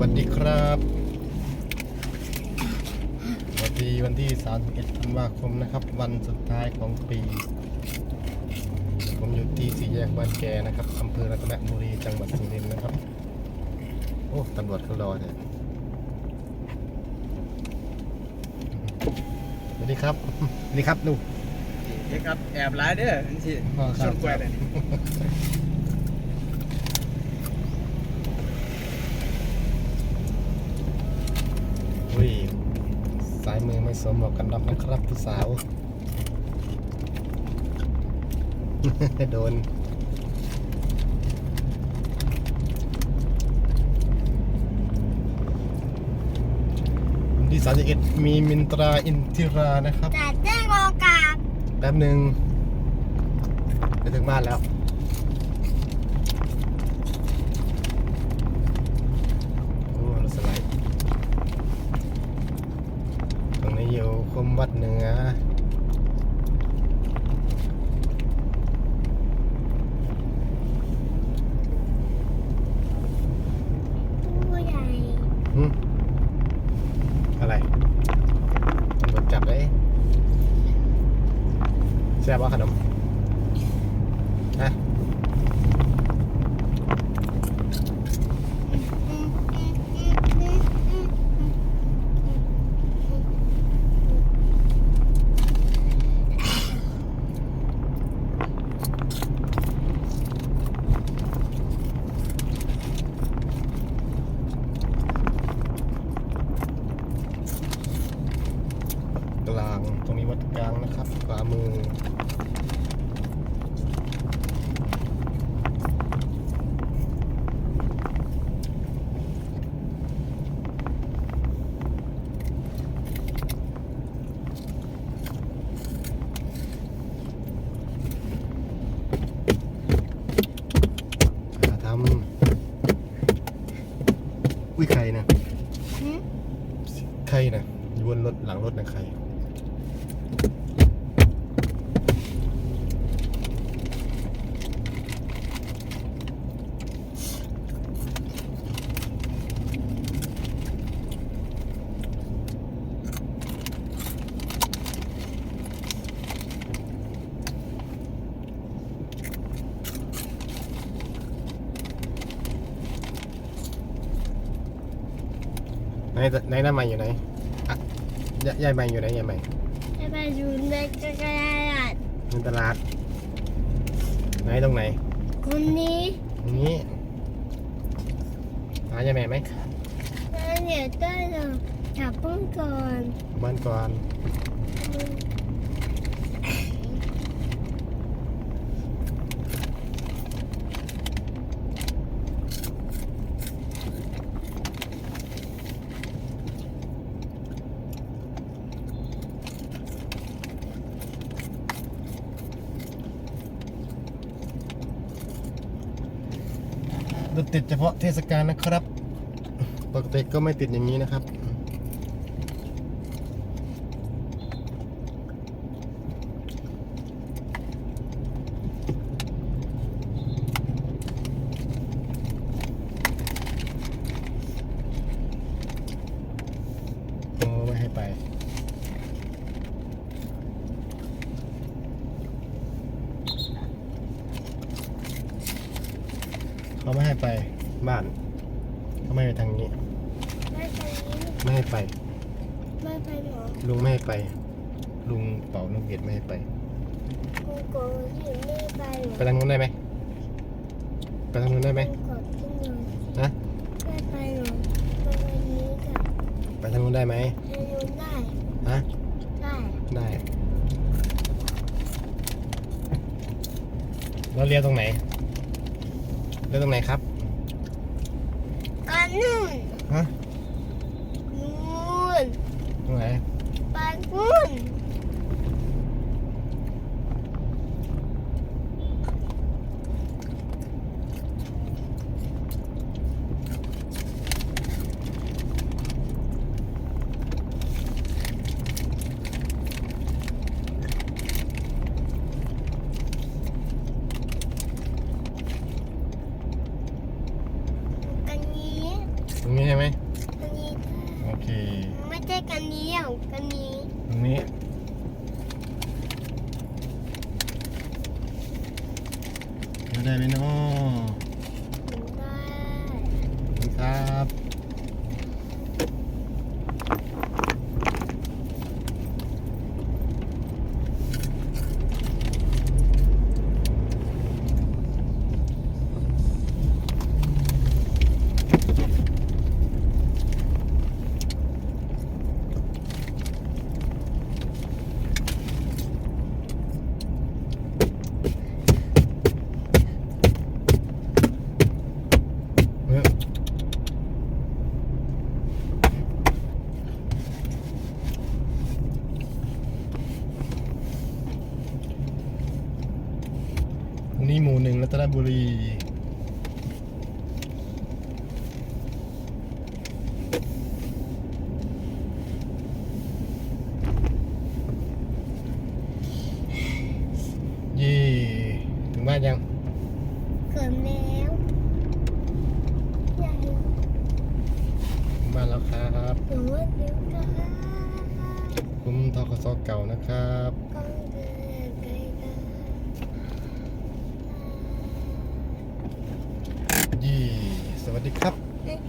วัสดีครับสวัสดีวันที่ 31ธันวาคมนะครับ วันสุดท้ายของปี ผมอยู่ที่สี่แยกบ้านแกนะครับอำเภอรัตนบุรีจังหวัดสุรินทร์นะครับ โอ้ตำรวจก็รอเนี่ยสวัสดีครับสวัสดีครับหนูเด็กครับแอบร้ายเด้อนี่สิอ๋อครับชนกล้วยเลยนี่อุ้ยสายมือไม่สวมหมวกกันน็อกนะครับผู้สาว โดนวันที่31มีมินตราอินทิรานะครับ แต่เจ้งโอกาสแป๊บหนึ่งไปถึงบ้านแล้ว โอ้รถสไลด์ตรงนี้อยู่คมวัดเหนือ ผู้ใหญ่ หึอะไรตำรวจจับเลย แซ่บว่าขนมฮะกลางตรงนี้วัดกลางนะครับขวามือหาทำอุ้ยใครนะหืมใครนะอยู่บนรถหลังรถนะใคร ไหนไหนหน้าใหม่อยู่ไหนอะยยายใหม่อยู่ไหนยายใหม่จะไปอยู่ในกระดาษในตลาด ไหนตรงไหนคนนี้ตรงนี้หายายแม่ไหมแล้วเดี๋ยวต้นเราจับป้องก่อน บ้านก่อน ติดเฉพาะเทศกาลนะครับ ปกติก็ไม่ติดอย่างนี้นะครับ โอ้ไม่ให้ไป เขา ไม่ให้ไปบ้านเขาไม่ให้ไปทางนี้ ไม่ไปนี้ไม่ให้ไป ไม่ไปหรอลุงไม่ให้ไป ลุงเป่าลุงเกียดไม่ให้ไป กูโกรธที่ไม่ไปหรอไปทางนู้นได้ไหมไปทางนู้นได้ไหมกูโกรธที่หนูนะไม่ไปหรอไปวันนี้กับไปทางนู้นได้ไหมให้หนูได้ฮะได้ได้เราเลี้ยวตรงไหนเลี้ยว ตรงไหนครับก่อนนู่นฮะนู่นตรงไหนไปนู่นกันนี้ ตรงนี้ใช่ไหม อันนี้ โอเค ไม่ใช่ กันนี้อะกันนี้ตรงนี้เดี๋ยวได้ไหมเนาะ ได้ ขอบคุณครับเฮ้ยอั นนี่หมู่หนึ่งรัตนบุรีเย่ถึงบ้านยังเกิดแล้วอยากถึงบ้านแล้วครับ หนูว่าเดี๋ยวกันผมทกสเก่านะครับก้องเดินไกลกัน ยี่ สวัสดีครับ